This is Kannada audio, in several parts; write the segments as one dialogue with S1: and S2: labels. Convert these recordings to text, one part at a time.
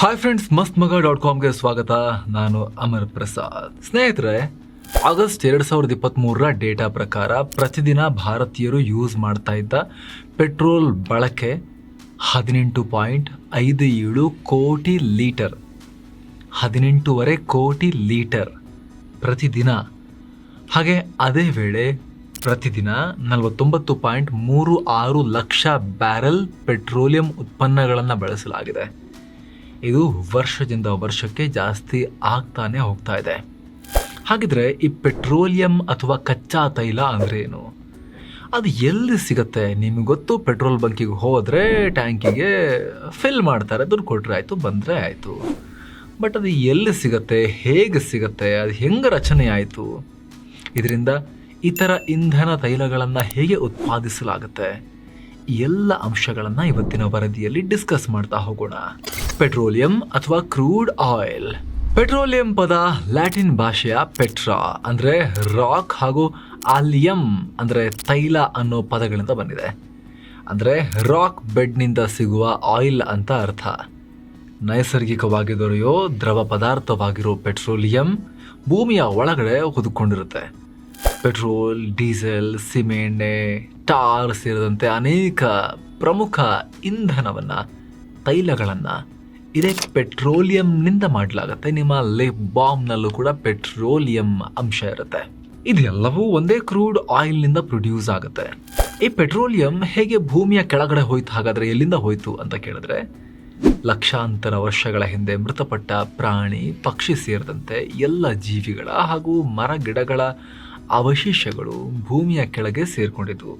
S1: ಹಾಯ್ ಫ್ರೆಂಡ್ಸ್ ಮಸ್ತ್ ಮಗ ಡಾಟ್ ಕಾಮ್ಗೆ ಸ್ವಾಗತ. ನಾನು ಅಮರ್ ಪ್ರಸಾದ್. ಸ್ನೇಹಿತರೆ, ಆಗಸ್ಟ್ ಎರಡು ಸಾವಿರದ ಇಪ್ಪತ್ತ್ಮೂರರ ಡೇಟಾ ಪ್ರಕಾರ ಪ್ರತಿದಿನ ಭಾರತೀಯರು ಯೂಸ್ ಮಾಡ್ತಾ ಇದ್ದ ಪೆಟ್ರೋಲ್ ಬಳಕೆ ಹದಿನೆಂಟು ಪಾಯಿಂಟ್ ಐದು ಏಳು ಕೋಟಿ ಲೀಟರ್. ಹದಿನೆಂಟೂವರೆ ಕೋಟಿ ಲೀಟರ್ ಪ್ರತಿದಿನ. ಹಾಗೆ ಅದೇ ವೇಳೆ ಪ್ರತಿದಿನ ನಲವತ್ತೊಂಬತ್ತು ಪಾಯಿಂಟ್ ಮೂರು ಆರು ಲಕ್ಷ ಬ್ಯಾರೆಲ್ ಪೆಟ್ರೋಲಿಯಂ ಉತ್ಪನ್ನಗಳನ್ನು ಬಳಸಲಾಗಿದೆ. ಇದು ವರ್ಷದಿಂದ ವರ್ಷಕ್ಕೆ ಜಾಸ್ತಿ ಆಗ್ತಾನೆ ಹೋಗ್ತಾ ಇದೆ. ಹಾಗಿದ್ರೆ ಈ ಪೆಟ್ರೋಲಿಯಂ ಅಥವಾ ಕಚ್ಚಾ ತೈಲ ಅಂದ್ರೆ ಏನು? ಅದು ಎಲ್ಲಿ ಸಿಗತ್ತೆ? ನಿಮಗೆ ಗೊತ್ತು, ಪೆಟ್ರೋಲ್ ಬಂಕಿಗೆ ಹೋದರೆ ಟ್ಯಾಂಕಿಗೆ ಫಿಲ್ ಮಾಡ್ತಾರೆ, ದುಡ್ಡು ಕೊಟ್ಟರೆ ಆಯಿತು, ಬಂದರೆ ಆಯಿತು. ಬಟ್ ಅದು ಎಲ್ಲಿ ಸಿಗತ್ತೆ? ಹೇಗೆ ಸಿಗತ್ತೆ? ಅದು ಹೆಂಗೆ ರಚನೆ ಆಯಿತು? ಇದರಿಂದ ಇತರ ಇಂಧನ ತೈಲಗಳನ್ನು ಹೇಗೆ ಉತ್ಪಾದಿಸಲಾಗುತ್ತೆ? ಎಲ್ಲ ಅಂಶಗಳನ್ನು ಇವತ್ತಿನ ವರದಿಯಲ್ಲಿ ಡಿಸ್ಕಸ್ ಮಾಡ್ತಾ ಹೋಗೋಣ. ಪೆಟ್ರೋಲಿಯಂ ಅಥವಾ ಕ್ರೂಡ್ ಆಯಿಲ್. ಪೆಟ್ರೋಲಿಯಂ ಪದ ಲ್ಯಾಟಿನ್ ಭಾಷೆಯ ಪೆಟ್ರಾ, ಅಂದ್ರೆ ರಾಕ್ ಹಾಗೂ ಆಲಿಯಂ ಅಂದ್ರೆ ತೈಲ ಅನ್ನೋ ಪದಗಳಿಂದ ಬಂದಿದೆ. ಅಂದ್ರೆ ರಾಕ್ ಬೆಡ್ನಿಂದ ಸಿಗುವ ಆಯಿಲ್ ಅಂತ ಅರ್ಥ. ನೈಸರ್ಗಿಕವಾಗಿ ದೊರೆಯೋ ದ್ರವ ಪದಾರ್ಥವಾಗಿರೋ ಪೆಟ್ರೋಲಿಯಂ ಭೂಮಿಯ ಒಳಗಡೆ ಹೊದ್ಕೊಂಡಿರುತ್ತೆ. ಪೆಟ್ರೋಲ್, ಡೀಸೆಲ್, ಸಿಮೆಂಟ್, ಟಾರ್ ಸೇರಿದಂತೆ ಅನೇಕ ಪ್ರಮುಖ ಇಂಧನವನ್ನು, ತೈಲಗಳನ್ನು ಇದೇ ಪೆಟ್ರೋಲಿಯಂನಿಂದ ಮಾಡಲಾಗುತ್ತೆ. ನಿಮ್ಮ ಲಿಪ್ ಬಾಂಬ್ನಲ್ಲೂ ಕೂಡ ಪೆಟ್ರೋಲಿಯಂ ಅಂಶ ಇರುತ್ತೆ. ಇದೆಲ್ಲವೂ ಒಂದೇ ಕ್ರೂಡ್ ಆಯಿಲ್ನಿಂದ ಪ್ರೊಡ್ಯೂಸ್ ಆಗುತ್ತೆ. ಈ ಪೆಟ್ರೋಲಿಯಂ ಹೇಗೆ ಭೂಮಿಯ ಕೆಳಗಡೆ ಹೋಯ್ತು, ಹಾಗಾದರೆ ಎಲ್ಲಿಂದ ಹೋಯ್ತು ಅಂತ ಕೇಳಿದ್ರೆ, ಲಕ್ಷಾಂತರ ವರ್ಷಗಳ ಹಿಂದೆ ಮೃತಪಟ್ಟ ಪ್ರಾಣಿ, ಪಕ್ಷಿ ಸೇರಿದಂತೆ ಎಲ್ಲ ಜೀವಿಗಳ ಹಾಗೂ ಮರ ಗಿಡಗಳ ಅವಶೇಷಗಳು ಭೂಮಿಯ ಕೆಳಗೆ ಸೇರಿಕೊಂಡಿದ್ವು.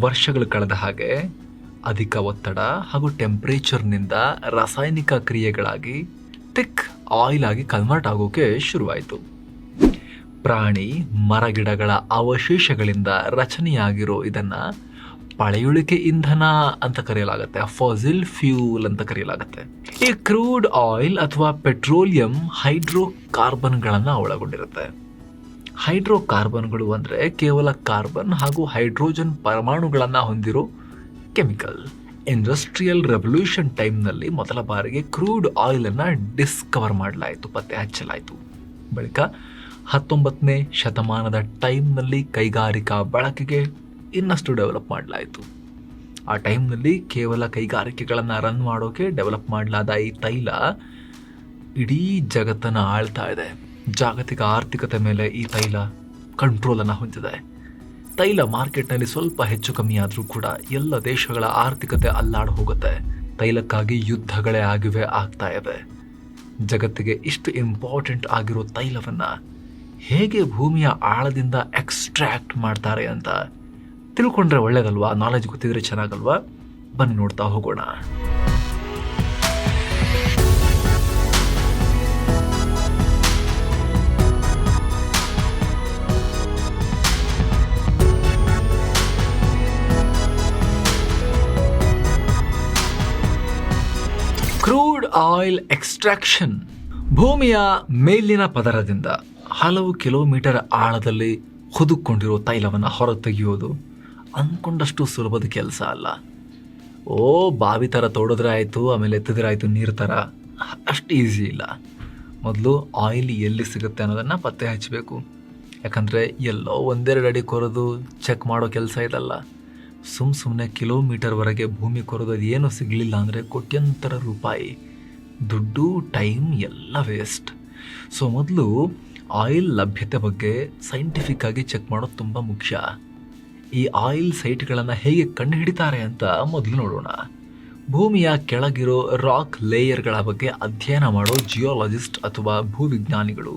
S1: ವರ್ಷಗಳು ಕಳೆದ ಹಾಗೆ ಅಧಿಕ ಒತ್ತಡ ಹಾಗೂ ಟೆಂಪ್ರೇಚರ್ನಿಂದ ರಾಸಾಯನಿಕ ಕ್ರಿಯೆಗಳಾಗಿ ಥಿಕ್ ಆಯಿಲ್ ಆಗಿ ಕನ್ವರ್ಟ್ ಆಗೋಕೆ ಶುರುವಾಯಿತು. ಪ್ರಾಣಿ ಮರಗಿಡಗಳ ಅವಶೇಷಗಳಿಂದ ರಚನೆಯಾಗಿರೋ ಇದನ್ನು ಪಳೆಯುಳಿಕೆ ಇಂಧನ ಅಂತ ಕರೆಯಲಾಗುತ್ತೆ ಫಾಸಿಲ್ ಫ್ಯೂಲ್ ಅಂತ ಕರೆಯಲಾಗುತ್ತೆ. ಈ ಕ್ರೂಡ್ ಆಯಿಲ್ ಅಥವಾ ಪೆಟ್ರೋಲಿಯಂ ಹೈಡ್ರೋ ಕಾರ್ಬನ್ಗಳನ್ನು ಒಳಗೊಂಡಿರುತ್ತೆ. ಹೈಡ್ರೋ ಕಾರ್ಬನ್ಗಳು ಅಂದರೆ ಕೇವಲ ಕಾರ್ಬನ್ ಹಾಗೂ ಹೈಡ್ರೋಜನ್ ಪರಮಾಣುಗಳನ್ನು ಹೊಂದಿರೋ ಕೆಮಿಕಲ್. ಇಂಡಸ್ಟ್ರಿಯಲ್ ರೆವಲ್ಯೂಷನ್ ಟೈಮ್ನಲ್ಲಿ ಮೊದಲ ಬಾರಿಗೆ ಕ್ರೂಡ್ ಆಯಿಲನ್ನು ಡಿಸ್ಕವರ್ ಮಾಡಲಾಯಿತು, ಪತ್ತೆ ಹಚ್ಚಲಾಯಿತು. ಬಳಿಕ ಹತ್ತೊಂಬತ್ತನೇ ಶತಮಾನದ ಟೈಮ್ನಲ್ಲಿ ಕೈಗಾರಿಕಾ ಬಳಕೆಗೆ ಇನ್ನಷ್ಟು ಡೆವಲಪ್ ಮಾಡಲಾಯಿತು. ಆ ಟೈಮ್ನಲ್ಲಿ ಕೇವಲ ಕೈಗಾರಿಕೆಗಳನ್ನು ರನ್ ಮಾಡೋಕೆ ಡೆವಲಪ್ ಮಾಡಲಾದ ಈ ತೈಲ ಇಡೀ ಜಗತ್ತನ್ನು ಆಳ್ತಾ ಇದೆ. ಜಾಗತಿಕ ಆರ್ಥಿಕತೆ ಮೇಲೆ ಈ ತೈಲ ಕಂಟ್ರೋಲನ್ನು ಹೊಂದಿದೆ. ತೈಲ ಮಾರ್ಕೆಟ್ನಲ್ಲಿ ಸ್ವಲ್ಪ ಹೆಚ್ಚು ಕಮ್ಮಿ ಆದರೂ ಕೂಡ ಎಲ್ಲ ದೇಶಗಳ ಆರ್ಥಿಕತೆ ಅಲ್ಲಾಡ್ ಹೋಗುತ್ತೆ. ತೈಲಕ್ಕಾಗಿ ಯುದ್ಧಗಳೇ ಆಗಿವೆ ಆಗ್ತಾ ಇದೆ. ಜಗತ್ತಿಗೆ ಇಷ್ಟು ಇಂಪಾರ್ಟೆಂಟ್ ಆಗಿರೋ ತೈಲವನ್ನು ಹೇಗೆ ಭೂಮಿಯ ಆಳದಿಂದ ಎಕ್ಸ್ಟ್ರಾಕ್ಟ್ ಮಾಡ್ತಾರೆ ಅಂತ ತಿಳ್ಕೊಂಡ್ರೆ ಒಳ್ಳೇದಲ್ವಾ? ನಾಲೆಜ್ ಗೊತ್ತಿದ್ರೆ ಚೆನ್ನಾಗಲ್ವಾ? ಬನ್ನಿ ನೋಡ್ತಾ ಹೋಗೋಣ. ಆಯಿಲ್ ಎಕ್ಸ್ಟ್ರಾಕ್ಷನ್ ಭೂಮಿಯ ಮೇಲಿನ ಪದರದಿಂದ ಹಲವು ಕಿಲೋಮೀಟರ್ ಆಳದಲ್ಲಿ ಹುದುಕೊಂಡಿರೋ ತೈಲವನ್ನು ಹೊರತೆಗೆಯೋದು ಅಂದ್ಕೊಂಡಷ್ಟು ಸುಲಭದ ಕೆಲಸ ಅಲ್ಲ. ಓ, ಬಾವಿ ಥರ ತೋಡಿದ್ರೆ ಆಯಿತು, ಆಮೇಲೆ ಎತ್ತಿದ್ರೆ ಆಯಿತು ನೀರು ಥರ ಅಷ್ಟು ಈಸಿ ಇಲ್ಲ. ಮೊದಲು ಆಯಿಲ್ ಎಲ್ಲಿ ಸಿಗುತ್ತೆ ಅನ್ನೋದನ್ನು ಪತ್ತೆ ಹಚ್ಚಬೇಕು ಯಾಕಂದರೆ ಎಲ್ಲೋ ಒಂದೆರಡು ಅಡಿ ಕೊರೋದು ಚೆಕ್ ಮಾಡೋ ಕೆಲಸ ಇದಲ್ಲ. ಸುಮ್ಮ ಸುಮ್ಮನೆ ಕಿಲೋಮೀಟರ್ವರೆಗೆ ಭೂಮಿ ಕೊರೆದು ಏನೂ ಸಿಗಲಿಲ್ಲ ಅಂದರೆ ಕೋಟ್ಯಂತರ ರೂಪಾಯಿ ದುಡ್ಡು, ಟೈಮ್ ಎಲ್ಲ ವೇಸ್ಟ್ ಸೊ ಮೊದಲು ಆಯಿಲ್ ಲಭ್ಯತೆ ಬಗ್ಗೆ ಸೈಂಟಿಫಿಕ್ ಆಗಿ ಚೆಕ್ ಮಾಡೋದು ತುಂಬ ಮುಖ್ಯ. ಈ ಆಯಿಲ್ ಸೈಟ್ಗಳನ್ನು ಹೇಗೆ ಕಂಡುಹಿಡಿತಾರೆ ಅಂತ ಮೊದಲು ನೋಡೋಣ. ಭೂಮಿಯ ಕೆಳಗಿರೋ ರಾಕ್ ಲೇಯರ್ಗಳ ಬಗ್ಗೆ ಅಧ್ಯಯನ ಮಾಡೋ ಜಿಯೋಲಜಿಸ್ಟ್ ಅಥವಾ ಭೂವಿಜ್ಞಾನಿಗಳು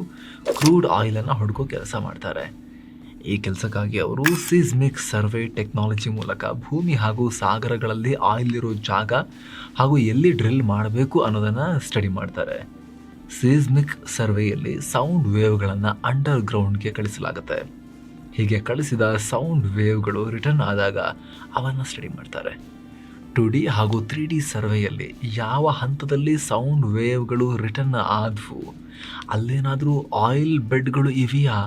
S1: ಕ್ರೂಡ್ ಆಯಿಲನ್ನು ಹುಡುಕೋ ಕೆಲಸ ಮಾಡ್ತಾರೆ. ಈ ಕೆಲಸಕ್ಕಾಗಿ ಅವರು ಸೀಸ್ಮಿಕ್ ಸರ್ವೆ ಟೆಕ್ನಾಲಜಿ ಮೂಲಕ ಭೂಮಿ ಹಾಗೂ ಸಾಗರಗಳಲ್ಲಿ ಆಯಿಲಿರೋ ಜಾಗ ಹಾಗೂ ಎಲ್ಲಿ ಡ್ರಿಲ್ ಮಾಡಬೇಕು ಅನ್ನೋದನ್ನು ಸ್ಟಡಿ ಮಾಡ್ತಾರೆ. ಸೀಸ್ಮಿಕ್ ಸರ್ವೆಯಲ್ಲಿ ಸೌಂಡ್ ವೇವ್ಗಳನ್ನು ಅಂಡರ್ ಗ್ರೌಂಡ್ಗೆ ಕಳಿಸಲಾಗುತ್ತೆ. ಹೀಗೆ ಕಳಿಸಿದ ಸೌಂಡ್ ವೇವ್ಗಳು ರಿಟರ್ನ್ ಆದಾಗ ಅವನ್ನು ಸ್ಟಡಿ ಮಾಡ್ತಾರೆ. ಟು ಡಿ ಹಾಗೂ ತ್ರೀ ಡಿ ಸರ್ವೆಯಲ್ಲಿ ಯಾವ ಹಂತದಲ್ಲಿ ಸೌಂಡ್ ವೇವ್ಗಳು ರಿಟರ್ನ್ ಆದವು? ಅಲ್ಲೇನಾದರೂ ಆಯಿಲ್ ಬೆಡ್ಗಳು ಇವೆಯಾ?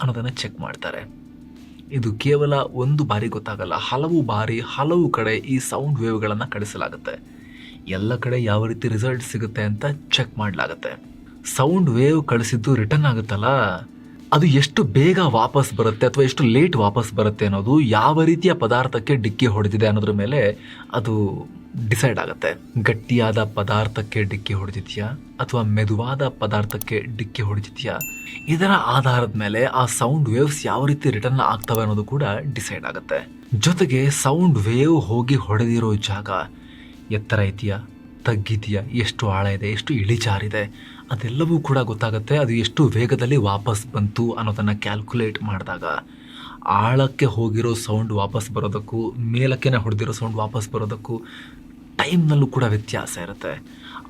S1: ಅನ್ನೋದನ್ನು ಚೆಕ್ ಮಾಡ್ತಾರೆ. ಇದು ಕೇವಲ ಒಂದು ಬಾರಿ ಗೊತ್ತಾಗಲ್ಲ, ಹಲವು ಬಾರಿ ಹಲವು ಕಡೆ ಈ ಸೌಂಡ್ ವೇವ್ಗಳನ್ನು ಕಳಿಸಲಾಗುತ್ತೆ ಎಲ್ಲ ಕಡೆ ಯಾವ ರೀತಿ ರಿಸಲ್ಟ್ ಸಿಗುತ್ತೆ ಅಂತ ಚೆಕ್ ಮಾಡಲಾಗುತ್ತೆ. ಸೌಂಡ್ ವೇವ್ ಕಳಿಸಿದ್ದು ರಿಟರ್ನ್ ಆಗುತ್ತಲ್ಲ? ಅದು ಎಷ್ಟು ಬೇಗ ವಾಪಸ್ ಬರುತ್ತೆ ಅಥವಾ ಎಷ್ಟು ಲೇಟ್ ವಾಪಸ್ ಬರುತ್ತೆ ಅನ್ನೋದು ಯಾವ ರೀತಿಯ ಪದಾರ್ಥಕ್ಕೆ ಡಿಕ್ಕಿ ಹೊಡೆದಿದೆ ಅನ್ನೋದ್ರ ಮೇಲೆ ಅದು ಡಿಸೈಡ್ ಆಗುತ್ತೆ. ಗಟ್ಟಿಯಾದ ಪದಾರ್ಥಕ್ಕೆ ಡಿಕ್ಕಿ ಹೊಡೆದಿದ್ಯಾ ಅಥವಾ ಮೆದುವಾದ ಪದಾರ್ಥಕ್ಕೆ ಡಿಕ್ಕಿ ಹೊಡೆದಿದ್ಯಾ? ಇದರ ಆಧಾರದ ಮೇಲೆ ಆ ಸೌಂಡ್ ವೇವ್ಸ್ ಯಾವ ರೀತಿ ರಿಟರ್ನ್ ಆಗ್ತವೆ ಅನ್ನೋದು ಕೂಡ ಡಿಸೈಡ್ ಆಗುತ್ತೆ. ಜೊತೆಗೆ ಸೌಂಡ್ ವೇವ್ ಹೋಗಿ ಹೊಡೆದಿರೋ ಜಾಗ ಎತ್ತರ ಇದೆಯಾ? ತಗ್ಗಿದೆಯಾ? ಎಷ್ಟು ಆಳ ಇದೆ? ಎಷ್ಟು ಇಳಿಜಾರಿದೆ ಅದೆಲ್ಲವೂ ಕೂಡ ಗೊತ್ತಾಗುತ್ತೆ. ಅದು ಎಷ್ಟು ವೇಗದಲ್ಲಿ ವಾಪಸ್ ಬಂತು ಅನ್ನೋದನ್ನು ಕ್ಯಾಲ್ಕುಲೇಟ್ ಮಾಡಿದಾಗ. ಆಳಕ್ಕೆ ಹೋಗಿರೋ ಸೌಂಡ್ ವಾಪಸ್ ಬರೋದಕ್ಕೂ ಮೇಲಕ್ಕೆ ಹೊಡೆದಿರೋ ಸೌಂಡ್ ವಾಪಸ್ ಬರೋದಕ್ಕೂ ಟೈಮ್ನಲ್ಲೂ ಕೂಡ ವ್ಯತ್ಯಾಸ ಇರುತ್ತೆ.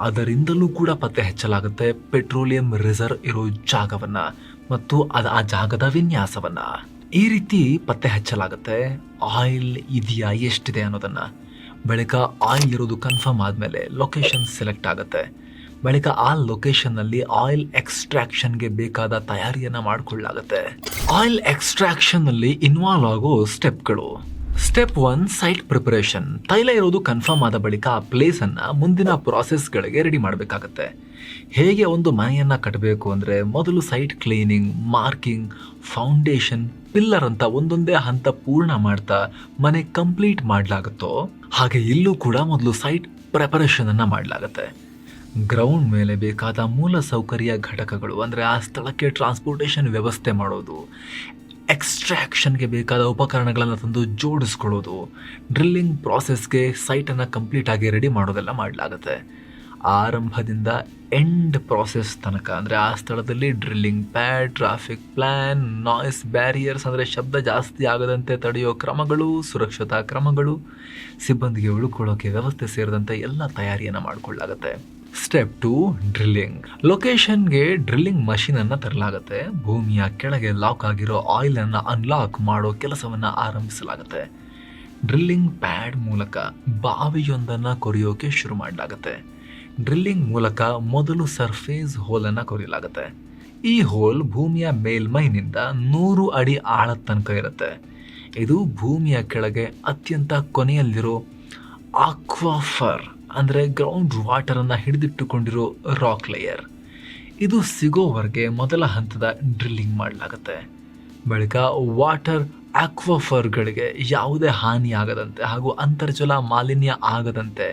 S1: ಅದರಿಂದಲೂ ಕೂಡ ಪತ್ತೆ ಹಚ್ಚಲಾಗುತ್ತೆ ಪೆಟ್ರೋಲಿಯಂ ರಿಸರ್ವ್ ಇರೋ ಜಾಗವನ್ನು ಮತ್ತು ಅದು ಆ ಜಾಗದ ವಿನ್ಯಾಸವನ್ನು. ಈ ರೀತಿ ಪತ್ತೆ ಹಚ್ಚಲಾಗುತ್ತೆ, ಆಯಿಲ್ ಇದೆಯಾ, ಎಷ್ಟಿದೆ ಅನ್ನೋದನ್ನು. ಬಳಿಕ ಆಯಿಲ್ ಇರೋದು ಕನ್ಫರ್ಮ್ ಆದಮೇಲೆ ಲೊಕೇಶನ್ ಸೆಲೆಕ್ಟ್ ಆಗುತ್ತೆ. ಬಳಿಕ ಆ ಲೊಕೇಶನ್ನಲ್ಲಿ ಆಯಿಲ್ ಎಕ್ಸ್ಟ್ರಾಕ್ಷನ್ಗೆ ಬೇಕಾದ ತಯಾರಿಯನ್ನು ಮಾಡಿಕೊಳ್ಳಲಾಗುತ್ತೆ. ಆಯಿಲ್ ಎಕ್ಸ್ಟ್ರಾಕ್ಷನ್ನಲ್ಲಿ ಇನ್ವಾಲ್ವ್ ಆಗೋ ಸ್ಟೆಪ್ಗಳು. ಸ್ಟೆಪ್ ಒನ್ ಸೈಟ್ ಪ್ರಿಪರೇಷನ್ ತೈಲ ಇರೋದು ಕನ್ಫರ್ಮ್ ಆದ ಬಳಿಕ ಆ ಪ್ಲೇಸನ್ನು ಮುಂದಿನ ಪ್ರಾಸೆಸ್ಗಳಿಗೆ ರೆಡಿ ಮಾಡಬೇಕಾಗತ್ತೆ. ಹೇಗೆ ಒಂದು ಮನೆಯನ್ನು ಕಟ್ಟಬೇಕು ಅಂದರೆ ಮೊದಲು site cleaning marking foundation pillar ಅಂತ ಒಂದೊಂದೇ ಹಂತ ಪೂರ್ಣ ಮಾಡ್ತಾ ಮನೆ ಕಂಪ್ಲೀಟ್ ಮಾಡಲಾಗುತ್ತೋ, ಹಾಗೆ ಇಲ್ಲೂ ಕೂಡ ಮೊದಲು ಸೈಟ್ ಪ್ರಿಪರೇಷನನ್ನು ಮಾಡಲಾಗತ್ತೆ. ಗ್ರೌಂಡ್ ಮೇಲೆ ಬೇಕಾದ ಮೂಲ ಸೌಕರ್ಯ ಘಟಕಗಳು ಅಂದರೆ ಆ ಸ್ಥಳಕ್ಕೆ ಟ್ರಾನ್ಸ್ಪೋರ್ಟೇಷನ್ ವ್ಯವಸ್ಥೆ ಮಾಡೋದು. ಎಕ್ಸ್ಟ್ರಾಕ್ಷನ್ಗೆ ಬೇಕಾದ ಉಪಕರಣಗಳನ್ನು ತಂದು ಜೋಡಿಸ್ಕೊಳ್ಳೋದು ಡ್ರಿಲ್ಲಿಂಗ್ ಪ್ರಾಸೆಸ್ಗೆ ಸೈಟನ್ನು ಕಂಪ್ಲೀಟ್ ಆಗಿ ರೆಡಿ ಮಾಡೋದೆಲ್ಲ ಮಾಡಲಾಗುತ್ತೆ. ಆರಂಭದಿಂದ ಎಂಡ್ ಪ್ರಾಸೆಸ್ ತನಕ, ಅಂದರೆ ಆ ಸ್ಥಳದಲ್ಲಿ drilling pad traffic plan noise barriers ಅಂದರೆ ಶಬ್ದ ಜಾಸ್ತಿ ಆಗದಂತೆ ತಡೆಯೋ ಕ್ರಮಗಳು, ಸುರಕ್ಷತಾ ಕ್ರಮಗಳು, ಸಿಬ್ಬಂದಿಗೆ ಉಳ್ಕೊಳ್ಳೋಕೆ ವ್ಯವಸ್ಥೆ ಸೇರಿದಂತೆ ಎಲ್ಲ ತಯಾರಿಯನ್ನು ಮಾಡಿಕೊಳ್ಳಾಗುತ್ತೆ. ಸ್ಟೆಪ್ ಟು ಡ್ರಿಲ್ಲಿಂಗ್ ಲೊಕೇಶನ್ಗೆ ಡ್ರಿಲ್ಲಿಂಗ್ ಮಷಿನ್ ಅನ್ನ ತರಲಾಗುತ್ತೆ. ಭೂಮಿಯ ಕೆಳಗೆ ಲಾಕ್ ಆಗಿರೋ ಆಯಿಲ್ ಅನ್ನ ಅನ್ಲಾಕ್ ಮಾಡೋ ಕೆಲಸವನ್ನ ಆರಂಭಿಸಲಾಗುತ್ತೆ. ಡ್ರಿಲ್ಲಿಂಗ್ ಪ್ಯಾಡ್ ಮೂಲಕ ಬಾವಿಯೊಂದನ್ನ ಕೊರೆಯೋಕೆ ಶುರು ಮಾಡಲಾಗುತ್ತೆ. ಡ್ರಿಲ್ಲಿಂಗ್ ಮೂಲಕ ಮೊದಲು ಸರ್ಫೇಸ್ ಹೋಲನ್ನು ಕೊರೆಯಲಾಗುತ್ತೆ. ಈ ಹೋಲ್ ಭೂಮಿಯ ಮೇಲ್ಮೈನಿಂದ ನೂರು ಅಡಿ ಆಳದ ತನಕ ಇರುತ್ತೆ. ಇದು ಭೂಮಿಯ ಕೆಳಗೆ ಅತ್ಯಂತ ಕೊನೆಯಲ್ಲಿರೋ ಆಕ್ವಾಫರ್ ಅಂದರೆ ಗ್ರೌಂಡ್ ವಾಟರನ್ನು ಹಿಡಿದಿಟ್ಟುಕೊಂಡಿರೋ ರಾಕ್ ಲೇಯರ್ ಇದು ಸಿಗೋವರೆಗೆ ಮೊದಲ ಹಂತದ ಡ್ರಿಲ್ಲಿಂಗ್ ಮಾಡಲಾಗುತ್ತೆ. ಬಳಿಕ ವಾಟರ್ ಆಕ್ವಾಫರ್ಗಳಿಗೆ ಯಾವುದೇ ಹಾನಿಯಾಗದಂತೆ ಹಾಗೂ ಅಂತರ್ಜಲ ಮಾಲಿನ್ಯ ಆಗದಂತೆ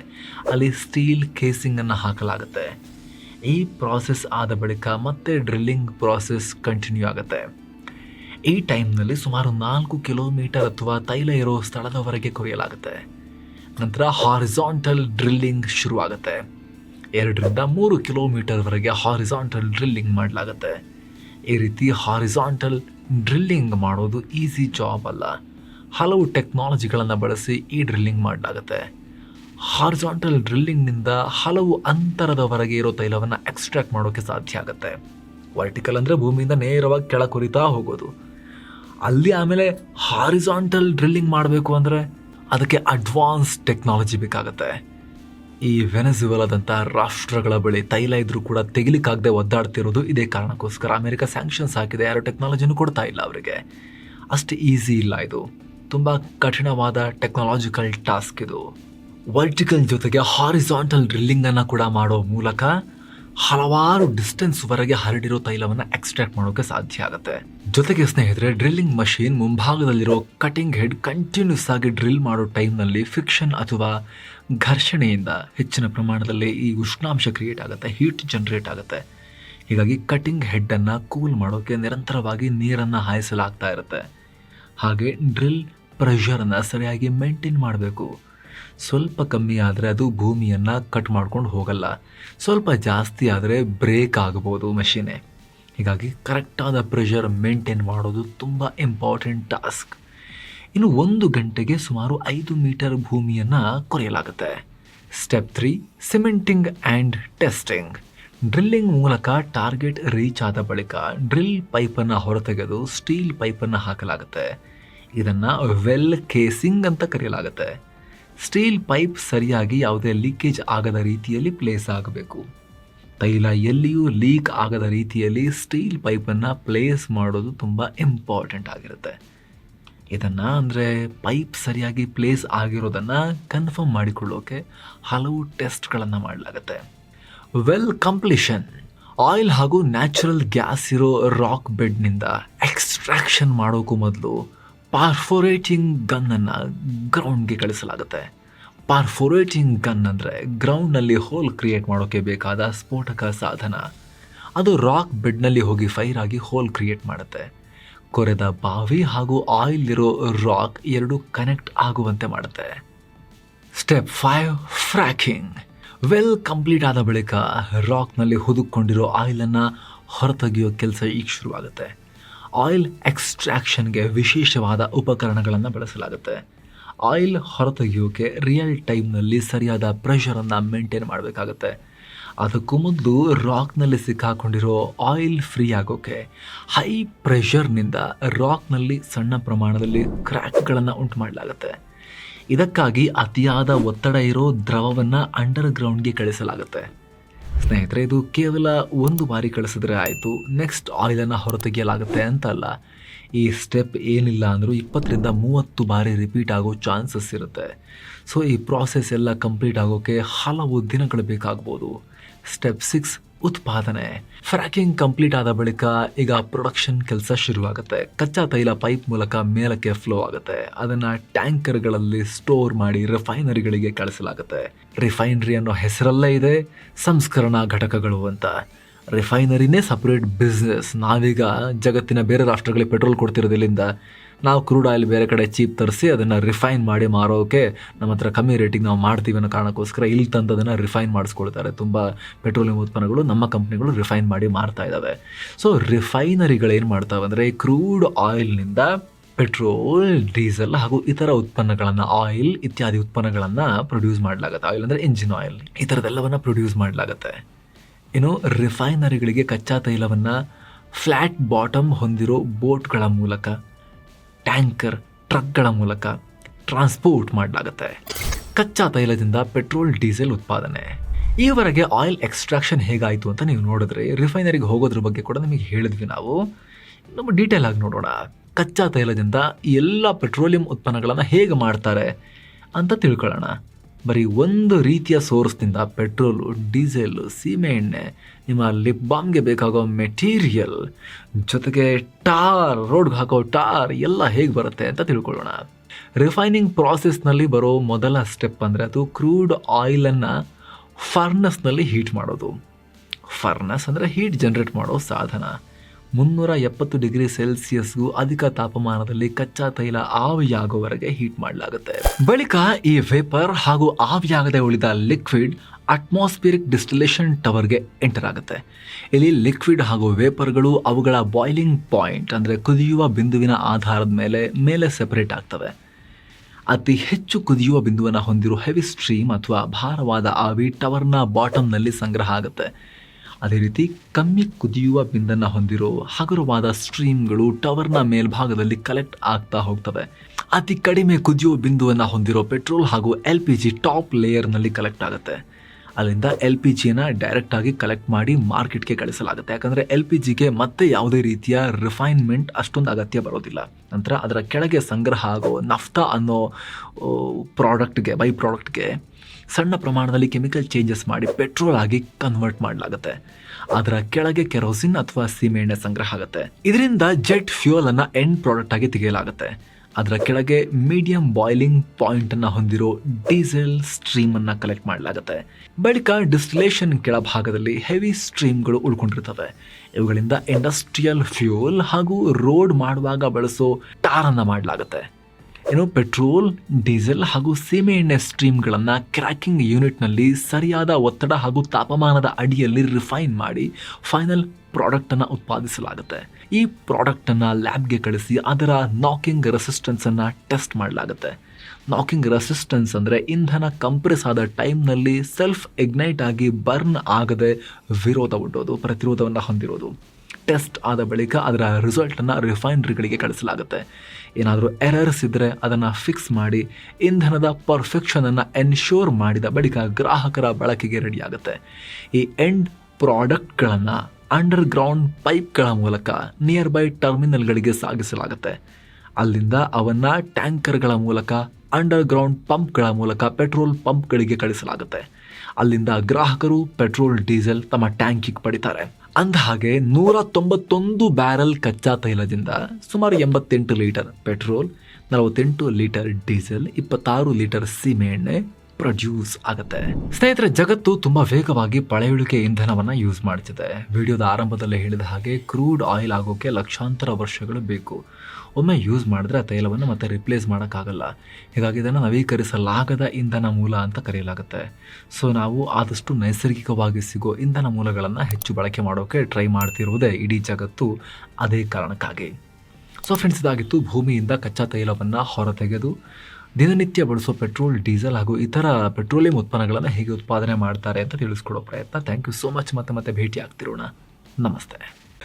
S1: ಅಲ್ಲಿ ಸ್ಟೀಲ್ ಕೇಸಿಂಗನ್ನು ಹಾಕಲಾಗುತ್ತೆ. ಈ ಪ್ರಾಸೆಸ್ ಆದ ಬಳಿಕ ಮತ್ತೆ ಡ್ರಿಲ್ಲಿಂಗ್ ಪ್ರಾಸೆಸ್ ಕಂಟಿನ್ಯೂ ಆಗುತ್ತೆ. ಈ ಟೈಮ್ನಲ್ಲಿ ಸುಮಾರು ನಾಲ್ಕು ಕಿಲೋಮೀಟರ್ ಅಥವಾ ತೈಲ ಇರೋ ಸ್ಥಳದವರೆಗೆ ಕೊರೆಯಲಾಗುತ್ತೆ ನಂತರ ಹಾರಿಸಾಂಟಲ್ ಡ್ರಿಲ್ಲಿಂಗ್ ಶುರುವಾಗುತ್ತೆ. ಎರಡರಿಂದ ಮೂರು ಕಿಲೋಮೀಟರ್ವರೆಗೆ ಹಾರಿಸಾಂಟಲ್ ಡ್ರಿಲ್ಲಿಂಗ್ ಮಾಡಲಾಗುತ್ತೆ. ಈ ರೀತಿ ಹಾರಿಸಾಂಟಲ್ ಡ್ರಿಲ್ಲಿಂಗ್ ಮಾಡೋದು ಈಸಿ ಜಾಬ್ ಅಲ್ಲ. ಹಲವು ಟೆಕ್ನಾಲಜಿಗಳನ್ನು ಬಳಸಿ ಈ ಡ್ರಿಲ್ಲಿಂಗ್ ಮಾಡಲಾಗುತ್ತೆ. ಹಾರಿಸಾಂಟಲ್ ಡ್ರಿಲ್ಲಿಂಗ್ನಿಂದ ಹಲವು ಅಂತರದವರೆಗೆ ಇರೋ ತೈಲವನ್ನು ಎಕ್ಸ್ಟ್ರಾಕ್ಟ್ ಮಾಡೋಕ್ಕೆ ಸಾಧ್ಯ ಆಗುತ್ತೆ. ವರ್ಟಿಕಲ್ ಅಂದರೆ ಭೂಮಿಯಿಂದ ನೇರವಾಗಿ ಕೆಳ ಕುರಿತಾ ಹೋಗೋದು. ಅಲ್ಲಿ ಆಮೇಲೆ ಹಾರಿಸಾಂಟಲ್ ಡ್ರಿಲ್ಲಿಂಗ್ ಮಾಡಬೇಕು ಅಂದರೆ ಅದಕ್ಕೆ ಅಡ್ವಾನ್ಸ್ ಟೆಕ್ನಾಲಜಿ ಬೇಕಾಗುತ್ತೆ. ಈ ವೆನೆಜುವೆಲಾದಂಥ ರಾಷ್ಟ್ರಗಳ ಬಳಿ ತೈಲ ಇದ್ರೂ ಕೂಡ ತೆಗಿಲಿಕ್ಕಾಗದೆ ಒದ್ದಾಡ್ತಿರೋದು ಇದೇ ಕಾರಣಕ್ಕೋಸ್ಕರ ಅಮೆರಿಕ ಸ್ಯಾಂಕ್ಷನ್ಸ್ ಹಾಕಿದೆ. ಯಾರು ಟೆಕ್ನಾಲಜಿನೂ ಕೊಡ್ತಾ ಇಲ್ಲ ಅವರಿಗೆ. ಅಷ್ಟು ಈಸಿ ಇಲ್ಲ ಇದು. ತುಂಬ ಕಠಿಣವಾದ ಟೆಕ್ನಾಲಜಿಕಲ್ ಟಾಸ್ಕ್ ಇದು. ವರ್ಟಿಕಲ್ ಜೊತೆಗೆ ಹಾರಿಸಾಂಟಲ್ ಡ್ರಿಲ್ಲಿಂಗನ್ನು ಕೂಡ ಮಾಡೋ ಮೂಲಕ ಹಲವಾರು ಡಿಸ್ಟೆನ್ಸ್ವರೆಗೆ ಹರಡಿರೋ ತೈಲವನ್ನು ಎಕ್ಸ್ಟ್ರಾಕ್ಟ್ ಮಾಡೋಕೆ ಸಾಧ್ಯ ಆಗುತ್ತೆ. ಜೊತೆಗೆ ಸ್ನೇಹಿತರೆ ಡ್ರಿಲ್ಲಿಂಗ್ ಮಷೀನ್ ಮುಂಭಾಗದಲ್ಲಿರೋ ಕಟಿಂಗ್ ಹೆಡ್ ಕಂಟಿನ್ಯೂಸ್ ಆಗಿ ಡ್ರಿಲ್ ಮಾಡೋ ಟೈಮ್ನಲ್ಲಿ ಫಿಕ್ಷನ್ ಅಥವಾ ಘರ್ಷಣೆಯಿಂದ ಹೆಚ್ಚಿನ ಪ್ರಮಾಣದಲ್ಲಿ ಈ ಉಷ್ಣಾಂಶ ಕ್ರಿಯೇಟ್ ಆಗುತ್ತೆ ಹೀಟ್ ಜನರೇಟ್ ಆಗುತ್ತೆ. ಹೀಗಾಗಿ ಕಟಿಂಗ್ ಹೆಡ್ಡನ್ನು ಕೂಲ್ ಮಾಡೋಕೆ ನಿರಂತರವಾಗಿ ನೀರನ್ನು ಹಾಯಿಸಲಾಗ್ತಾ ಇರುತ್ತೆ. ಹಾಗೆ ಡ್ರಿಲ್ ಪ್ರೆಷರನ್ನು ಸರಿಯಾಗಿ ಮೇಂಟೈನ್ ಮಾಡಬೇಕು. ಸ್ವಲ್ಪ ಕಮ್ಮಿ ಆದರೆ ಅದು ಭೂಮಿಯನ್ನು ಕಟ್ ಮಾಡ್ಕೊಂಡು ಹೋಗಲ್ಲ. ಸ್ವಲ್ಪ ಜಾಸ್ತಿ ಆದರೆ ಬ್ರೇಕ್ ಆಗ್ಬೋದು ಮೆಷಿನೇ ಹೀಗಾಗಿ ಕರೆಕ್ಟಾದ ಪ್ರೆಷರ್ ಮೇಂಟೈನ್ ಮಾಡೋದು ತುಂಬ ಇಂಪಾರ್ಟೆಂಟ್ ಟಾಸ್ಕ್ ಇನ್ನು ಒಂದು ಗಂಟೆಗೆ ಸುಮಾರು ಐದು ಮೀಟರ್ ಭೂಮಿಯನ್ನು ಕೊರೆಯಲಾಗುತ್ತೆ. Step three cementing and testing drilling ಮೂಲಕ ಟಾರ್ಗೆಟ್ ರೀಚ್ ಆದ ಬಳಿಕ ಡ್ರಿಲ್ ಪೈಪನ್ನು ಹೊರತೆಗೆದು ಸ್ಟೀಲ್ ಪೈಪನ್ನು ಹಾಕಲಾಗುತ್ತೆ. ಇದನ್ನು ವೆಲ್ ಕೇಸಿಂಗ್ ಅಂತ ಕರೆಯಲಾಗುತ್ತೆ. ಸ್ಟೀಲ್ ಪೈಪ್ ಸರಿಯಾಗಿ ಯಾವುದೇ ಲೀಕೇಜ್ ಆಗದ ರೀತಿಯಲ್ಲಿ ಪ್ಲೇಸ್ ಆಗಬೇಕು. ತೈಲ ಎಲ್ಲಿಯೂ ಲೀಕ್ ಆಗದ ರೀತಿಯಲ್ಲಿ ಸ್ಟೀಲ್ ಪೈಪನ್ನು ಪ್ಲೇಸ್ ಮಾಡೋದು ತುಂಬ ಇಂಪಾರ್ಟೆಂಟ್ ಆಗಿರುತ್ತೆ. ಇದನ್ನು ಅಂದರೆ ಪೈಪ್ ಸರಿಯಾಗಿ ಪ್ಲೇಸ್ ಆಗಿರೋದನ್ನು ಕನ್ಫರ್ಮ್ ಮಾಡಿಕೊಳ್ಳೋಕೆ ಹಲವು ಟೆಸ್ಟ್ಗಳನ್ನು ಮಾಡಲಾಗುತ್ತೆ. ವೆಲ್ ಕಂಪ್ಲೀಷನ್ ಆಯಿಲ್ ಹಾಗೂ ನ್ಯಾಚುರಲ್ ಗ್ಯಾಸ್ ಇರೋ ರಾಕ್ ಬೆಡ್ನಿಂದ ಎಕ್ಸ್ಟ್ರಾಕ್ಷನ್ ಮಾಡೋಕ್ಕೂ ಮೊದಲು ಪಾರ್ಫೋರೇಟಿಂಗ್ ಗನ್ನನ್ನು ಗ್ರೌಂಡ್ಗೆ ಕಳಿಸಲಾಗುತ್ತೆ. ಪಾರ್ಫೋರೇಟಿಂಗ್ ಗನ್ ಅಂದರೆ ಗ್ರೌಂಡ್ನಲ್ಲಿ ಹೋಲ್ ಕ್ರಿಯೇಟ್ ಮಾಡೋಕ್ಕೆ ಬೇಕಾದ ಸ್ಫೋಟಕ ಸಾಧನ. ಅದು ರಾಕ್ ಬೆಡ್ನಲ್ಲಿ ಹೋಗಿ ಫೈರ್ ಆಗಿ ಹೋಲ್ ಕ್ರಿಯೇಟ್ ಮಾಡುತ್ತೆ. ಕೊರೆದ ಬಾವಿ ಹಾಗೂ ಆಯಿಲ್ ಇರೋ ರಾಕ್ ಎರಡು ಕನೆಕ್ಟ್ ಆಗುವಂತೆ ಮಾಡುತ್ತೆ. Step five fracking well complete ಆದ ಬಳಿಕ ರಾಕ್ನಲ್ಲಿ ಹುದುಕೊಂಡಿರೋ ಆಯಿಲನ್ನು ಹೊರತೆಗೆಯೋ ಕೆಲಸ ಈಗ ಶುರುವಾಗುತ್ತೆ. ಆಯಿಲ್ ಎಕ್ಸ್ಟ್ರಾಕ್ಷನ್ಗೆ ವಿಶೇಷವಾದ ಉಪಕರಣಗಳನ್ನು ಬಳಸಲಾಗುತ್ತೆ. ಆಯಿಲ್ ಹೊರತೆಗೆಯೋಕೆ ರಿಯಲ್ ಟೈಮ್ನಲ್ಲಿ ಸರಿಯಾದ ಪ್ರೆಷರನ್ನು ಮೇಂಟೈನ್ ಮಾಡಬೇಕಾಗುತ್ತೆ. ಅದಕ್ಕೂ ಮೊದಲು ರಾಕ್ನಲ್ಲಿ ಸಿಕ್ಕಾಕೊಂಡಿರೋ ಆಯಿಲ್ ಫ್ರೀ ಆಗೋಕೆ ಹೈ ಪ್ರೆಷರ್ನಿಂದ ರಾಕ್ನಲ್ಲಿ ಸಣ್ಣ ಪ್ರಮಾಣದಲ್ಲಿ ಕ್ರ್ಯಾಕ್ಗಳನ್ನು ಉಂಟು ಮಾಡಲಾಗುತ್ತೆ ಇದಕ್ಕಾಗಿ ಅತಿಯಾದ ಒತ್ತಡ ಇರೋ ದ್ರವವನ್ನು ಅಂಡರ್ಗ್ರೌಂಡ್ಗೆ ಕಳಿಸಲಾಗುತ್ತೆ. ಸ್ನೇಹಿತರೆ, ಇದು ಕೇವಲ ಒಂದು ಬಾರಿ ಕಳಿಸಿದ್ರೆ ಆಯಿತು ನೆಕ್ಸ್ಟ್ ಆಯಿಲನ್ನು ಹೊರತೆಗೆಯಲಾಗುತ್ತೆ ಅಂತಲ್ಲ. ಈ ಸ್ಟೆಪ್ ಏನಿಲ್ಲ ಅಂದರೂ ಇಪ್ಪತ್ತರಿಂದ ಮೂವತ್ತು ಬಾರಿ ರಿಪೀಟ್ ಆಗೋ ಚಾನ್ಸಸ್ ಇರುತ್ತೆ. ಸೊ ಈ ಪ್ರಾಸೆಸ್ ಎಲ್ಲ ಕಂಪ್ಲೀಟ್ ಆಗೋಕ್ಕೆ ಹಲವು ದಿನಗಳು ಬೇಕಾಗ್ಬೋದು. ಸ್ಟೆಪ್ ಸಿಕ್ಸ್ ಉತ್ಪಾದನೆ. ಫ್ರ್ಯಾಕಿಂಗ್ ಕಂಪ್ಲೀಟ್ ಆದ ಬಳಿಕ ಈಗ ಪ್ರೊಡಕ್ಷನ್ ಕೆಲಸ ಶುರುವಾಗುತ್ತೆ. ಕಚ್ಚಾ ತೈಲ ಪೈಪ್ ಮೂಲಕ ಮೇಲಕ್ಕೆ ಫ್ಲೋ ಆಗುತ್ತೆ. ಅದನ್ನ ಟ್ಯಾಂಕರ್ಗಳಲ್ಲಿ ಸ್ಟೋರ್ ಮಾಡಿ ರಿಫೈನರಿಗಳಿಗೆ ಕಳಿಸಲಾಗುತ್ತೆ. ರಿಫೈನರಿ ಅನ್ನೋ ಹೆಸರಲ್ಲೇ ಇದೆ, ಸಂಸ್ಕರಣಾ ಘಟಕಗಳು ಅಂತ. ರಿಫೈನರಿನೇ ಸಪ್ರೇಟ್ ಬಿಸ್ನೆಸ್ ನಾವೀಗ ಜಗತ್ತಿನ ಬೇರೆ ರಾಷ್ಟ್ರಗಳಿಗೆ ಪೆಟ್ರೋಲ್ ಕೊಡ್ತಿರೋದಿಲ್ಲಿಂದ ನಾವು ಕ್ರೂಡ್ ಆಯಿಲ್ ಬೇರೆ ಕಡೆ ಚೀಪ್ ತರಿಸಿ ಅದನ್ನು ರಿಫೈನ್ ಮಾಡಿ ಮಾರೋಕೆ ನಮ್ಮ ಹತ್ರ ಕಮ್ಮಿ ರೇಟಿಗೆ ನಾವು ಮಾಡ್ತೀವಿ ಅನ್ನೋ ಕಾರಣಕ್ಕೋಸ್ಕರ ಇಲ್ಲಿ ತಂದು ಅದನ್ನು ರಿಫೈನ್ ಮಾಡಿಸ್ಕೊಳ್ತಾರೆ. ತುಂಬ ಪೆಟ್ರೋಲಿಯಂ ಉತ್ಪನ್ನಗಳು ನಮ್ಮ ಕಂಪ್ನಿಗಳು ರಿಫೈನ್ ಮಾಡಿ ಮಾರ್ತಾ ಇದ್ದಾವೆ ಸೊ ರಿಫೈನರಿಗಳು ಏನು ಮಾಡ್ತಾವೆ ಅಂದರೆ ಕ್ರೂಡ್ ಆಯಿಲ್ನಿಂದ ಪೆಟ್ರೋಲ್, ಡೀಸೆಲ್ ಹಾಗೂ ಇತರ ಉತ್ಪನ್ನಗಳನ್ನು, ಆಯಿಲ್ ಇತ್ಯಾದಿ ಉತ್ಪನ್ನಗಳನ್ನು ಪ್ರೊಡ್ಯೂಸ್ ಮಾಡಲಾಗುತ್ತೆ. ಆಯಿಲ್ ಅಂದರೆ ಇಂಜಿನ್ ಆಯಿಲ್. ಈ ಥರದ್ದೆಲ್ಲವನ್ನು ಪ್ರೊಡ್ಯೂಸ್ ಮಾಡಲಾಗುತ್ತೆ. ಇನ್ನು ರಿಫೈನರಿಗಳಿಗೆ ಕಚ್ಚಾ ತೈಲವನ್ನು ಫ್ಲ್ಯಾಟ್ ಬಾಟಮ್ ಹೊಂದಿರೋ ಬೋಟ್ಗಳ ಮೂಲಕ ಟ್ಯಾಂಕರ್, ಟ್ರಕ್ಗಳ ಮೂಲಕ ಟ್ರಾನ್ಸ್ಪೋರ್ಟ್ ಮಾಡಲಾಗುತ್ತೆ. ಕಚ್ಚಾ ತೈಲದಿಂದ ಪೆಟ್ರೋಲ್, ಡೀಸೆಲ್ ಉತ್ಪಾದನೆ. ಈವರೆಗೆ ಆಯಿಲ್ ಎಕ್ಸ್ಟ್ರಾಕ್ಷನ್ ಹೇಗಾಯಿತು ಅಂತ ನೀವು ನೋಡಿದ್ರೆ ರಿಫೈನರಿಗೆ ಹೋಗೋದ್ರ ಬಗ್ಗೆ ಕೂಡ ನಿಮಗೆ ಹೇಳಿದ್ವಿ ನಾವು. ನಮ್ಮ ಡೀಟೇಲ್ ಆಗಿ ನೋಡೋಣ. ಕಚ್ಚಾ ತೈಲದಿಂದ ಎಲ್ಲ ಪೆಟ್ರೋಲಿಯಂ ಉತ್ಪನ್ನಗಳನ್ನು ಹೇಗೆ ಮಾಡ್ತಾರೆ ಅಂತ ತಿಳ್ಕೊಳ್ಳೋಣ. ಬರೀ ಒಂದು ರೀತಿಯ ಸೋರ್ಸ್ನಿಂದ ಪೆಟ್ರೋಲು ಡೀಸೆಲ್ಲು ಸೀಮೆ ಎಣ್ಣೆ ನಿಮ್ಮ ಲಿಪ್ ಬಾಮ್ಗೆ ಬೇಕಾಗೋ ಮೆಟೀರಿಯಲ್, ಜೊತೆಗೆ ಟಾರ್, ರೋಡ್ಗೆ ಹಾಕೋ ಟಾರ್ ಎಲ್ಲ ಹೇಗೆ ಬರುತ್ತೆ ಅಂತ ತಿಳ್ಕೊಳ್ಳೋಣ. ರಿಫೈನಿಂಗ್ ಪ್ರಾಸೆಸ್ನಲ್ಲಿ ಬರೋ ಮೊದಲ ಸ್ಟೆಪ್ ಅಂದರೆ ಅದು ಕ್ರೂಡ್ ಆಯಿಲನ್ನು ಫರ್ನಸ್ನಲ್ಲಿ ಹೀಟ್ ಮಾಡೋದು. ಫರ್ನಸ್ ಅಂದರೆ ಹೀಟ್ ಜನರೇಟ್ ಮಾಡೋ ಸಾಧನ. ಮುನ್ನೂರ ಎಪ್ಪತ್ತು ಡಿಗ್ರಿ ಸೆಲ್ಸಿಯಸ್ಗೂ ಅಧಿಕ ತಾಪಮಾನದಲ್ಲಿ ಕಚ್ಚಾ ತೈಲ ಆವಿಯಾಗುವವರೆಗೆ ಹೀಟ್ ಮಾಡಲಾಗುತ್ತೆ. ಬಳಿಕ ಈ ವೇಪರ್ ಹಾಗೂ ಆವಿಯಾಗದೆ ಉಳಿದ ಲಿಕ್ವಿಡ್ ಅಟ್ಮಾಸ್ಫಿಯರಿಕ್ ಡಿಸ್ಟಿಲೇಷನ್ ಟವರ್ಗೆ ಎಂಟರ್ ಆಗುತ್ತೆ. ಇಲ್ಲಿ ಲಿಕ್ವಿಡ್ ಹಾಗೂ ವೇಪರ್ಗಳು ಅವುಗಳ ಬಾಯ್ಲಿಂಗ್ ಪಾಯಿಂಟ್ ಅಂದರೆ ಕುದಿಯುವ ಬಿಂದುವಿನ ಆಧಾರದ ಮೇಲೆ ಮೇಲೆ ಸೆಪರೇಟ್ ಆಗ್ತವೆ. ಅತಿ ಹೆಚ್ಚು ಕುದಿಯುವ ಬಿಂದುವನ್ನು ಹೊಂದಿರುವ ಹೆವಿ ಸ್ಟ್ರೀಮ್ ಅಥವಾ ಭಾರವಾದ ಆವಿ ಟವರ್ನ ಬಾಟಮ್ನಲ್ಲಿ ಸಂಗ್ರಹ ಆಗುತ್ತೆ. ಅದೇ ರೀತಿ ಕಮ್ಮಿ ಕುದಿಯುವ ಬಿಂದನ್ನು ಹೊಂದಿರೋ ಹಗುರವಾದ ಸ್ಟ್ರೀಮ್ಗಳು ಟವರ್ನ ಮೇಲ್ಭಾಗದಲ್ಲಿ ಕಲೆಕ್ಟ್ ಆಗ್ತಾ ಹೋಗ್ತವೆ. ಅತಿ ಕಡಿಮೆ ಕುದಿಯುವ ಬಿಂದುವನ್ನು ಹೊಂದಿರೋ ಪೆಟ್ರೋಲ್ ಹಾಗೂ ಎಲ್ ಪಿ ಜಿ ಟಾಪ್ ಲೇಯರ್ನಲ್ಲಿ ಕಲೆಕ್ಟ್ ಆಗುತ್ತೆ. ಅಲ್ಲಿಂದ ಎಲ್ ಪಿ ಜಿನ ಡೈರೆಕ್ಟಾಗಿ ಕಲೆಕ್ಟ್ ಮಾಡಿ ಮಾರ್ಕೆಟ್ಗೆ ಕಳಿಸಲಾಗುತ್ತೆ. ಯಾಕಂದರೆ ಎಲ್ ಪಿ ಜಿಗೆ ಮತ್ತೆ ಯಾವುದೇ ರೀತಿಯ ರಿಫೈನ್ಮೆಂಟ್ ಅಷ್ಟೊಂದು ಅಗತ್ಯ ಬರೋದಿಲ್ಲ. ನಂತರ ಅದರ ಕೆಳಗೆ ಸಂಗ್ರಹ ಆಗೋ ನಫ್ತಾ ಅನ್ನೋ ಪ್ರಾಡಕ್ಟ್ಗೆ, ಬೈ ಪ್ರಾಡಕ್ಟ್ಗೆ ಸಣ್ಣ ಪ್ರಮಾಣದಲ್ಲಿ ಕೆಮಿಕಲ್ ಚೇಂಜಸ್ ಮಾಡಿ ಪೆಟ್ರೋಲ್ ಆಗಿ ಕನ್ವರ್ಟ್ ಮಾಡಲಾಗುತ್ತೆ. ಅದರ ಕೆಳಗೆ ಕೆರೋಸಿನ್ ಅಥವಾ ಸೀಮೆಎಣ್ಣೆ ಸಂಗ್ರಹ ಆಗುತ್ತೆ. ಇದರಿಂದ ಜೆಟ್ ಫ್ಯೂಯಲ್ ಅನ್ನ ಎಂಡ್ ಪ್ರಾಡಕ್ಟ್ ಆಗಿ ತೆಗೆಯಲಾಗುತ್ತೆ. ಅದರ ಕೆಳಗೆ ಮೀಡಿಯಂ ಬಾಯ್ಲಿಂಗ್ ಪಾಯಿಂಟ್ ಅನ್ನ ಹೊಂದಿರೋ ಡೀಸೆಲ್ ಸ್ಟ್ರೀಮ್ ಅನ್ನ ಕಲೆಕ್ಟ್ ಮಾಡಲಾಗುತ್ತೆ. ಬಳಿಕ ಡಿಸ್ಟಿಲೇಷನ್ ಕೆಳಭಾಗದಲ್ಲಿ ಹೆವಿ ಸ್ಟ್ರೀಮ್ಗಳು ಉಳ್ಕೊಂಡಿರ್ತವೆ. ಇವುಗಳಿಂದ ಇಂಡಸ್ಟ್ರಿಯಲ್ ಫ್ಯೂಯಲ್ ಹಾಗೂ ರೋಡ್ ಮಾಡುವಾಗ ಬಳಸೋ ಟಾರ್ ಅನ್ನ ಮಾಡಲಾಗುತ್ತೆ. ಏನು ಪೆಟ್ರೋಲ್ ಡೀಸೆಲ್ ಹಾಗೂ ಸೀಮೆ ಎಣ್ಣೆ ಸ್ಟ್ರೀಮ್ಗಳನ್ನು ಕ್ರ್ಯಾಕಿಂಗ್ ಯೂನಿಟ್ನಲ್ಲಿ ಸರಿಯಾದ ಒತ್ತಡ ಹಾಗೂ ತಾಪಮಾನದ ಅಡಿಯಲ್ಲಿ ರಿಫೈನ್ ಮಾಡಿ ಫೈನಲ್ ಪ್ರಾಡಕ್ಟನ್ನು ಉತ್ಪಾದಿಸಲಾಗುತ್ತೆ. ಈ ಪ್ರಾಡಕ್ಟನ್ನು ಲ್ಯಾಬ್ಗೆ ಕಳಿಸಿ ಅದರ ನಾಕಿಂಗ್ ರೆಸಿಸ್ಟೆನ್ಸನ್ನು ಟೆಸ್ಟ್ ಮಾಡಲಾಗುತ್ತೆ. ನಾಕಿಂಗ್ ರೆಸಿಸ್ಟೆನ್ಸ್ ಅಂದರೆ ಇಂಧನ ಕಂಪ್ರೆಸ್ ಆದ ಟೈಮ್ನಲ್ಲಿ ಸೆಲ್ಫ್ ಎಗ್ನೈಟ್ ಆಗಿ ಬರ್ನ್ ಆಗದೆ ವಿರೋಧ ಒಡ್ಡೋದು ಪ್ರತಿರೋಧವನ್ನು ಹೊಂದಿರೋದು. ಟೆಸ್ಟ್ ಆದ ಬಳಿಕ ಅದರ ರಿಸಲ್ಟನ್ನು ರಿಫೈನರಿಗಳಿಗೆ ಕಳಿಸಲಾಗುತ್ತೆ. ಏನಾದರೂ ಎರರ್ಸ್ ಇದ್ದರೆ ಅದನ್ನು ಫಿಕ್ಸ್ ಮಾಡಿ ಇಂಧನದ ಪರ್ಫೆಕ್ಷನನ್ನು ಎನ್ಶೋರ್ ಮಾಡಿದ ಬಳಿಕ ಗ್ರಾಹಕರ ಬಳಕೆಗೆ ರೆಡಿಯಾಗುತ್ತೆ. ಈ ಎಂಡ್ ಪ್ರಾಡಕ್ಟ್ಗಳನ್ನು ಅಂಡರ್ ಗ್ರೌಂಡ್ ಪೈಪ್ಗಳ ಮೂಲಕ ನಿಯರ್ ಬೈ ಟರ್ಮಿನಲ್ಗಳಿಗೆ ಸಾಗಿಸಲಾಗುತ್ತೆ. ಅಲ್ಲಿಂದ ಅವನ್ನ ಟ್ಯಾಂಕರ್ಗಳ ಮೂಲಕ ಅಂಡರ್ ಗ್ರೌಂಡ್ ಪಂಪ್ಗಳ ಮೂಲಕ ಪೆಟ್ರೋಲ್ ಪಂಪ್ಗಳಿಗೆ ಕಳಿಸಲಾಗುತ್ತೆ. ಅಲ್ಲಿಂದ ಗ್ರಾಹಕರು ಪೆಟ್ರೋಲ್, ಡೀಸೆಲ್ ತಮ್ಮ ಟ್ಯಾಂಕಿಗೆ ಪಡಿತಾರೆ. ಅಂದ ಹಾಗೆ ನೂರ ತೊಂಬತ್ತೊಂದು ಬ್ಯಾರಲ್ ಕಚ್ಚಾ ತೈಲದಿಂದ ಸುಮಾರು ಎಂಬತ್ತೆಂಟು ಲೀಟರ್ ಪೆಟ್ರೋಲ್, ನಲವತ್ತೆಂಟು ಲೀಟರ್ ಡೀಸೆಲ್, ಇಪ್ಪತ್ತಾರು ಲೀಟರ್ ಸೀಮೆಎಣ್ಣೆ ಪ್ರೊಡ್ಯೂಸ್ ಆಗುತ್ತೆ. ಸ್ನೇಹಿತರೆ, ಜಗತ್ತು ತುಂಬಾ ವೇಗವಾಗಿ ಪಳೆಯುಳಿಕೆ ಇಂಧನವನ್ನ ಯೂಸ್ ಮಾಡ್ತಿದೆ. ವಿಡಿಯೋದ ಆರಂಭದಲ್ಲಿ ಹೇಳಿದ ಹಾಗೆ ಕ್ರೂಡ್ ಆಯಿಲ್ ಆಗೋಕೆ ಲಕ್ಷಾಂತರ ವರ್ಷಗಳು ಬೇಕು. ಒಮ್ಮೆ ಯೂಸ್ ಮಾಡಿದ್ರೆ ಆ ತೈಲವನ್ನು ಮತ್ತೆ ರಿಪ್ಲೇಸ್ ಮಾಡೋಕ್ಕಾಗಲ್ಲ. ಹೀಗಾಗಿ ಇದನ್ನು ನವೀಕರಿಸಲಾಗದ ಇಂಧನ ಮೂಲ ಅಂತ ಕರೆಯಲಾಗುತ್ತೆ. ಸೊ ನಾವು ಆದಷ್ಟು ನೈಸರ್ಗಿಕವಾಗಿ ಸಿಗೋ ಇಂಧನ ಮೂಲಗಳನ್ನು ಹೆಚ್ಚು ಬಳಕೆ ಮಾಡೋಕ್ಕೆ ಟ್ರೈ ಮಾಡ್ತಿರುವುದೇ ಇಡೀ ಜಗತ್ತು ಅದೇ ಕಾರಣಕ್ಕಾಗಿ. ಸೊ ಫ್ರೆಂಡ್ಸ್ ಇದಾಗಿತ್ತು ಭೂಮಿಯಿಂದ ಕಚ್ಚಾ ತೈಲವನ್ನು ಹೊರತೆಗೆದು ದಿನನಿತ್ಯ ಬಳಸೋ ಪೆಟ್ರೋಲ್, ಡೀಸೆಲ್ ಹಾಗೂ ಇತರ ಪೆಟ್ರೋಲಿಯಂ ಉತ್ಪನ್ನಗಳನ್ನು ಹೇಗೆ ಉತ್ಪಾದನೆ ಮಾಡ್ತಾರೆ ಅಂತ ತಿಳಿಸ್ಕೊಡೋ ಪ್ರಯತ್ನ. ಥ್ಯಾಂಕ್ ಯು ಸೋ ಮಚ್ ಮತ್ತೆ ಮತ್ತೆ ಭೇಟಿ ಆಗ್ತಿರೋಣ ನಮಸ್ತೆ.